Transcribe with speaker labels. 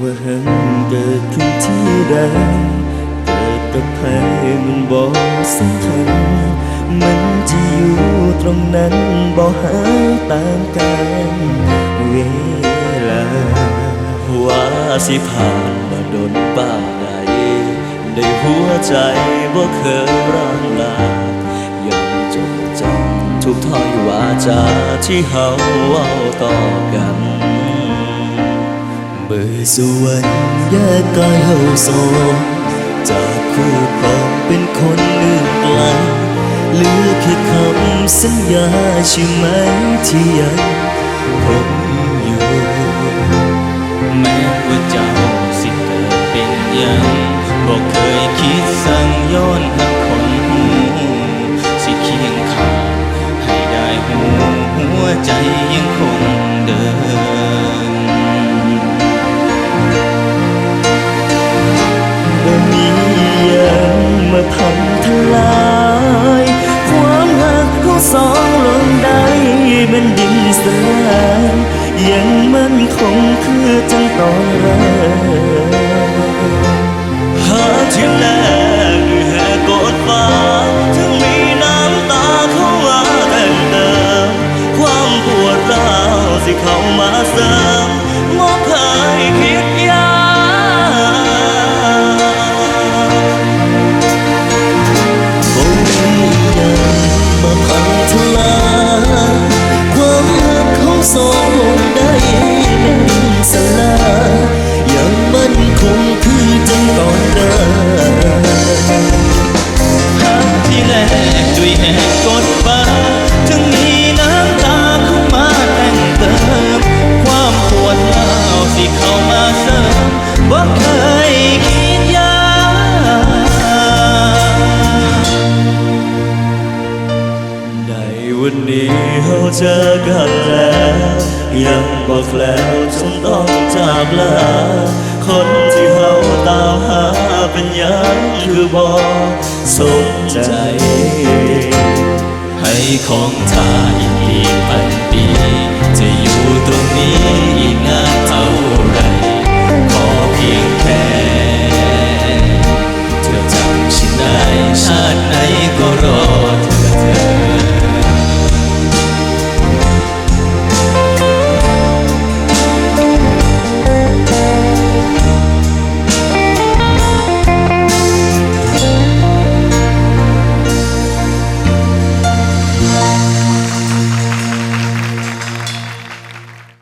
Speaker 1: ว่าหันเกิดขึ้นที่ใดเกิดกับใครมันบอกสักคัญมันจะอยู่ตรงนั้นบอกหาตามกันเวลาว่าสิผ่านมาโดนป้าใดในหัวใจบ่เคยร่างลายังจดจำทุกถ้อยวาจาที่เฮาเว้าต่อกัน เมื่อสวรรค์แยกกายเฮาสองจากคู่ครองเป็นคนอื่นไกลเหลือแค่คำสัญญาใช่ไหมที่ยังคงอยู่
Speaker 2: แม้ว่าเจ้าสิเกิดเป็นยังบอกเคยคิดสั่งย้อนหักคนหูสิเคียงข้างให้ได้หูหัวใจยังคงเดิน
Speaker 1: ลาย ความหักของสองลงได้เป็นดินสลายยังมันคงคือจังตอนแรกหาที่แรกแห่กดฟ้าถึงมีน้ำตาเข้ามาแต่งเติมความปวดร้าวสิเข้ามาเสริม สิเข้า
Speaker 2: มาเสริมบ่เคยคิดยา
Speaker 1: ในวันนี้เราเจอกันแล้ว ยังบอกแล้วจนต้องจากลาคนที่เราตามหาเป็นยังคือบอกสมใจ
Speaker 2: ให้ของทาอีกปีพันปี จะอยู่ตรงนี้อีก